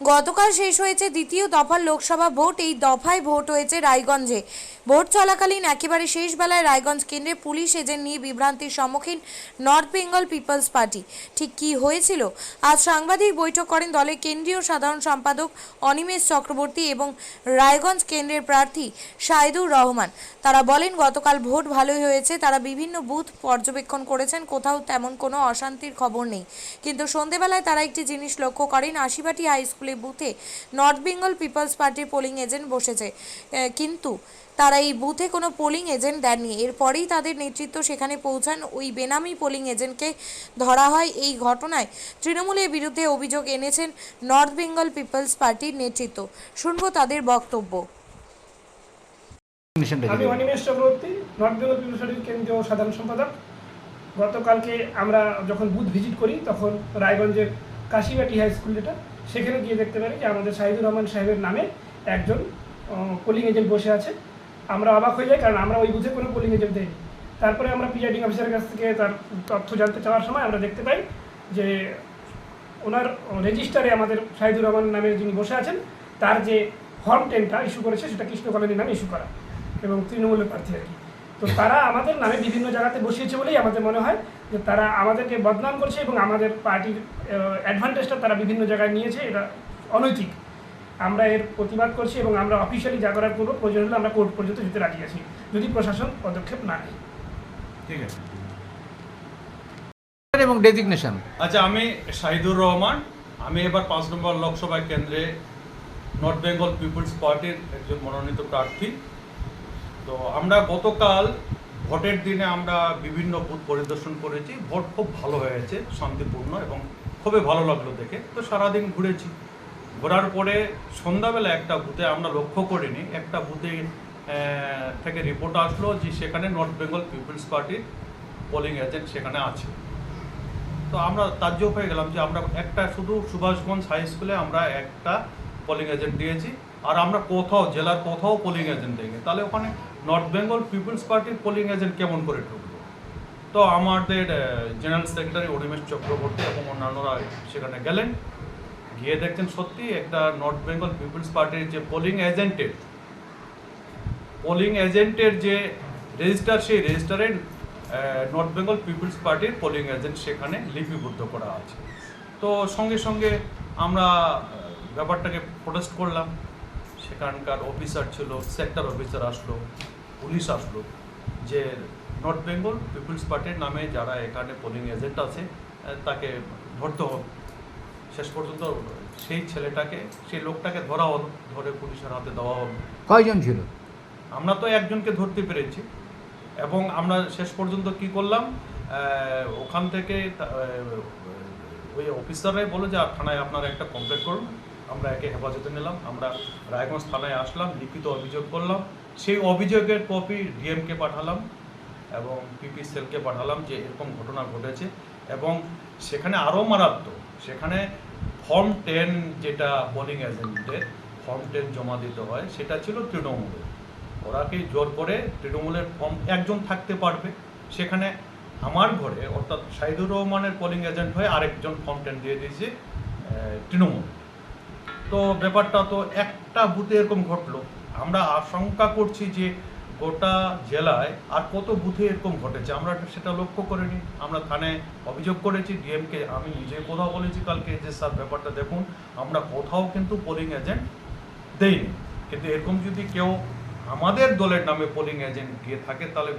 গতকাল শেষ হয়েছে দ্বিতীয় দফার লোকসভা ভোট। এই দফায় ভোট হয়েছে রায়গঞ্জে। ভোট চলাকালীন একেবারে শেষ বেলায় রায়গঞ্জ কেন্দ্রে পুলিশ এজেন্ট নিয়ে বিভ্রান্তির সম্মুখীন নর্থ বেঙ্গল পিপলস পার্টি। ঠিক কী হয়েছিল? আজ সাংবাদিক বৈঠক করেন দলের কেন্দ্রীয় সাধারণ সম্পাদক অনিমেষ চক্রবর্তী এবং রায়গঞ্জ কেন্দ্রের প্রার্থী সাইদুর রহমান। তারা বলেন, গতকাল ভোট ভালোই হয়েছে, তারা বিভিন্ন বুথ পর্যবেক্ষণ করেছেন, কোথাও তেমন কোনো অশান্তির খবর নেই। কিন্তু সন্ধেবেলায় তারা একটি জিনিস লক্ষ্য করেন, আশিবাটি হাই স্কুলের বুথে নর্থ বেঙ্গল পিপলস পার্টির পোলিং এজেন্ট বসেছে। কিন্তু তারা এই বুথে কোনো পোলিং এজেন্ট দেননি। এরপরেই তাদের নেতৃত্ব সেখানে পৌঁছান। ওই বেনামি পোলিং এজেন্টকে ধরা হয় এই ঘটনায়। তৃণমূলের বিরুদ্ধে অভিযোগ এনেছেন নর্থ বেঙ্গল পিপলস পার্টির নেতৃত্ব। শুনব তাদের বক্তব্য। আমি Animesh Chakraborty North Bengal people পার্টির কেন্দ্রীয় সাধারণ সম্পাদক। গতকালকে আমরা যখন বুথ ভিজিট করি তখন রায়গঞ্জের কাশিবাটি হাই স্কুল যেটা সেখানে গিয়ে দেখতে পারি যে আমাদের শাহিদুর রহমান সাহেবের নামে একজন পোলিং এজেন্ট বসে আছে। আমরা অবাক হয়ে যাই, কারণ আমরা ওই বুঝে কোনো পোলিং এজেন্ট দেইনি। তারপরে আমরা প্রিজাইডিং অফিসারের কাছ থেকে তার তথ্য জানতে চাওয়ার সময় আমরা দেখতে পাই যে ওনার রেজিস্টারে আমাদের শাহিদুর রহমান নামে যিনি বসে আছেন, তার যে ফর্ম টেনটা ইস্যু করেছে, সেটা কৃষ্ণ কলোনির নামে ইস্যু করা এবং তৃণমূলের প্রার্থী আর কি। তো তারা আমাদের নামে বিভিন্ন জায়গাতে বসিয়েছে বলেই আমাদের মনে হয় যে তারা আমাদেরকে বদনাম করছে এবং আমাদের পার্টির অ্যাডভান্টেজটা তারা বিভিন্ন জায়গায় নিয়েছে এটা অনৈতিক। আমরা এর প্রতিবাদ করছি এবং আমরা অফিসিয়ালি যা করার করব প্রয়োজন হলে আমরা কোর্ট পর্যন্ত যেতে রাজি আছি যদি প্রশাসন পদক্ষেপ না নেয়। ঠিক আছে। এবং ডেজিগনেশন আচ্ছা আমি শাহিদুর রহমান আমি এবার পাঁচ নম্বর লোকসভা কেন্দ্রে নর্থ বেঙ্গল পিপলস পার্টির একজন মনোনীত প্রার্থী। তো আমরা গতকাল ভোটের দিনে আমরা বিভিন্ন বুথ পরিদর্শন করেছি। ভোট খুব ভালো হয়েছে, শান্তিপূর্ণ এবং খুবই ভালো লাগল দেখে। তো সারাদিন ঘুরেছি। ঘোরার পরে সন্ধ্যাবেলা একটা বুথে আমরা লক্ষ্য করিনি। একটা বুথে থেকে রিপোর্ট আসলো যে সেখানে নর্থ বেঙ্গল পিপলস পার্টির পোলিং এজেন্ট সেখানে আছে। তো আমরা তাজ্জব হয়ে গেলাম যে আমরা একটা শুধু সুভাষগঞ্জ হাই স্কুলে আমরা একটা পোলিং এজেন্ট দিয়েছি। আর আমরা কোথাও, জেলার কোথাও পোলিং এজেন্ট দিইনি তাহলে ওখানে নর্থ বেঙ্গল পিপলস পার্টির পোলিং এজেন্ট কেমন করে ঢুকলো? তো আমাদের জেনারেল সেক্রেটারি অনিমেষ চক্রবর্তী এবং অন্যান্যরা সেখানে গেলেন। গিয়ে দেখছেন সত্যি একটা নর্থ বেঙ্গল পিপলস পার্টির যে পোলিং এজেন্টের পোলিং এজেন্টের যে রেজিস্টার সেই রেজিস্টারে নর্থ বেঙ্গল পিপলস পার্টির পোলিং এজেন্ট সেখানে লিপিবদ্ধ করা আছে। তো সঙ্গে সঙ্গে আমরা ব্যাপারটাকে প্রোটেস্ট করলাম। সেখানকার অফিসার ছিল সেক্টর অফিসার আসলো। পুলিশ আসলো যে নর্থ বেঙ্গল পিপলস পার্টির নামে যারা এখানে পোলিং এজেন্ট আছে তাকে ধরতে হবে। শেষ পর্যন্ত সেই ছেলেটাকে সেই লোকটাকে ধরা হলো ধরে পুলিশের হাতে দেওয়া হলো। কয়জন ছিল? আমরা তো একজনকে ধরতে পেরেছি। এবং আমরা শেষ পর্যন্ত কি করলাম? ওখান থেকে ওই অফিসাররাই বলে যে থানায় আপনারা একটা কমপ্লেন করুন। আমরা একে হেফাজতে নিলাম, আমরা রায়গঞ্জ থানায় আসলাম, লিখিত অভিযোগ করলাম। সেই অভিযোগের কপি ডিএমকে পাঠালাম এবং পিপি সেলকে পাঠালাম যে এরকম ঘটনা ঘটেছে এবং সেখানে আরও মারাত্মক, সেখানে ফর্ম টেন যেটা পোলিং এজেন্টের ফর্ম টেন জমা দিতে হয়, সেটা ছিল তৃণমূলের। ওরা কি জোর করে তৃণমূলের ফর্ম একজন থাকতে পারবে? সেখানে আমার ঘরে, অর্থাৎ সাইদুর রহমানের পোলিং এজেন্ট হয়ে আরেকজন ফর্ম টেন দিয়ে দিয়েছে তৃণমূল। তো ব্যাপারটা তো একটা বুথে এরকম ঘটলো। আমরা আশঙ্কা করছি যে গোটা জেলায় আর কত বুথে এরকম ঘটেছে আমরা সেটা লক্ষ্য করিনি আমরা থানায় অভিযোগ করেছি ডিএমকে আমি নিজে কোথাও বলেছি কালকে যে স্যার ব্যাপারটা দেখুন আমরা কোথাও কিন্তু পোলিং এজেন্ট দেইনি। কিন্তু এরকম যদি কেউ আমাদের দলের নামে পোলিং এজেন্ট দিয়ে থাকে তাহলে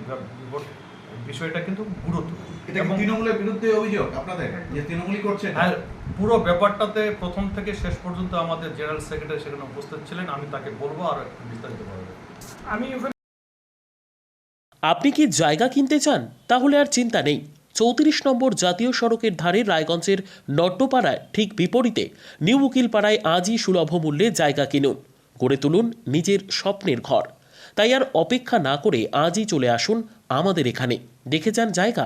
বিষয়টা কিন্তু গুরুত্ব এটা তৃণমূলের বিরুদ্ধে অভিযোগ আপনাদের যে তৃণমূলই করছে? আর পুরো ব্যাপারটাতে প্রথম থেকে শেষ পর্যন্ত আমাদের জেনারেল সেক্রেটারি সেখানে উপস্থিত ছিলেন আমি তাকে বলব আর একটু বিস্তারিত আমি ওখানে আপনি কি জায়গা কিনতে চান? তাহলে আর চিন্তা নেই। চৌত্রিশ নম্বর জাতীয় সড়কের ধারে রায়গঞ্জের নট্টপাড়ায় ঠিক বিপরীতে নিউ উকিলপাড়ায় আজই সুলভ মূল্যে জায়গা কিনুন। গড়ে তুলুন নিজের স্বপ্নের ঘর। তাই আর অপেক্ষা না করে আজই চলে আসুন আমাদের এখানে। দেখে যান জায়গা।